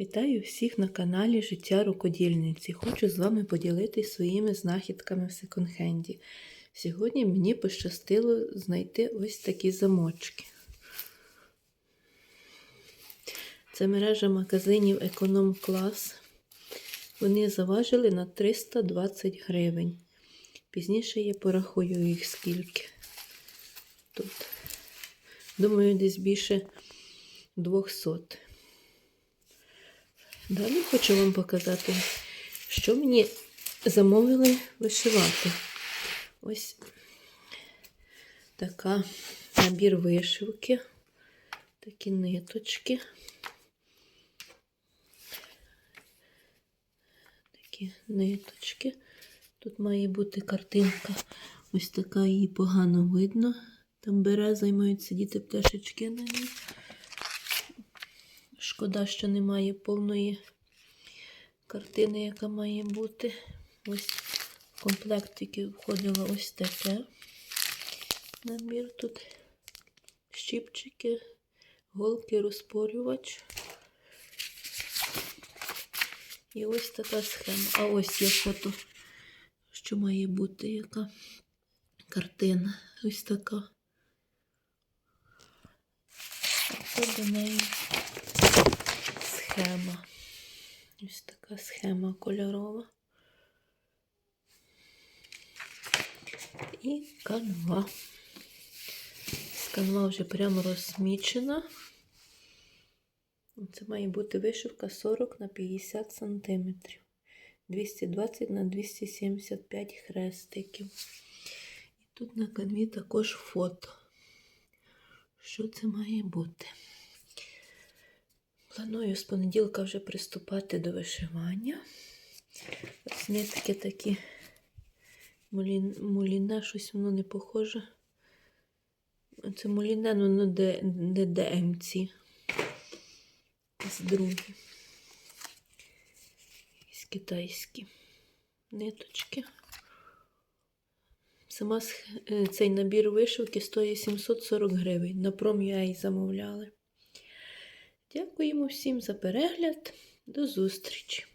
Вітаю всіх на каналі Життя рукодільниці. Хочу з вами поділитися своїми знахідками в секонд-хенді. Сьогодні мені пощастило знайти ось такі замочки. Це мережа магазинів Економ Клас. Вони заважили на 320 гривень. Пізніше я порахую їх скільки. Тут, думаю, десь більше 200. Далі хочу вам показати, що мені замовили вишивати. Ось така набір вишивки, такі ниточки. Такі ниточки. Тут має бути картинка. Ось така її погано видно. Там береза і мають сидіти пташечки на ній. Шкода, що немає повної картини, яка має бути. Ось в комплектики входило ось таке. Набір тут щіпчики, голки, розпорювач. І ось така схема. А ось є фото, що має бути, яка картина. Ось така. Це до неї схема. Ось така схема кольорова. І канва. Канва вже прямо розмічена. Це має бути вишивка 40 на 50 см. 220 на 275 хрестиків. І тут на канві також фото. Що це має бути? Планую з понеділка вже приступати до вишивання. Ось нитки такі мулін, муліне, щось воно не похоже. Це муліне, ну не, де, не ДМЦ. З другі. Якісь китайські ниточки. Сама е, цей набір вишивки стоїть 740 гривень. На пром'яй замовляли. Дякуємо всім за перегляд. До зустрічі!